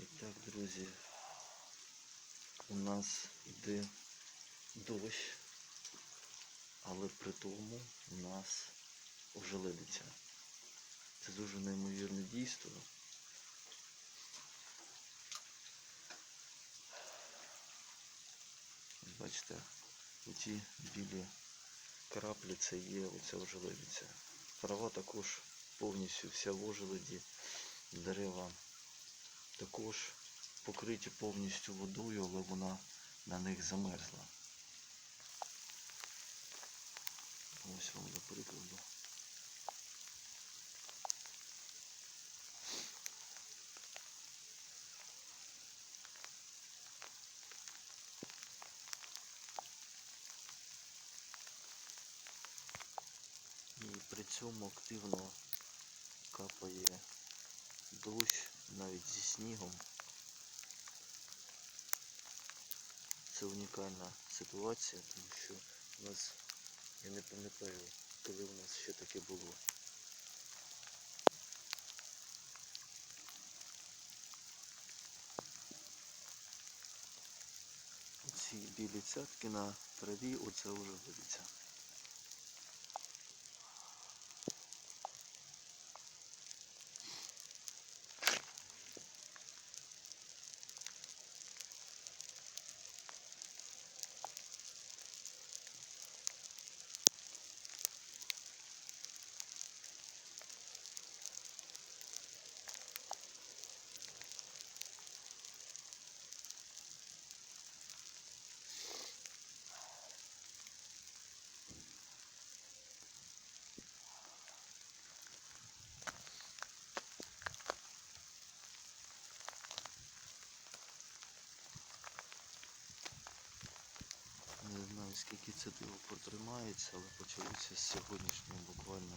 І так, друзі, у нас йде дощ, але при тому у нас ожеледиться. Це дуже неймовірне дійство. Бачите, оті білі краплі це є оця ожеледиця. Трава також повністю вся в ожеледі, дерева також покриті повністю водою, але вона на них замерзла. Ось вам до прикладу. І при цьому активно капає дощ навіть зі снігом. Це унікальна ситуація, тому що у нас, я не пам'ятаю, коли у нас ще таке було. Ці білі цятки на траві, оце вже водиться. Не знаю скільки це диво протримається, але почалося з сьогоднішнього буквально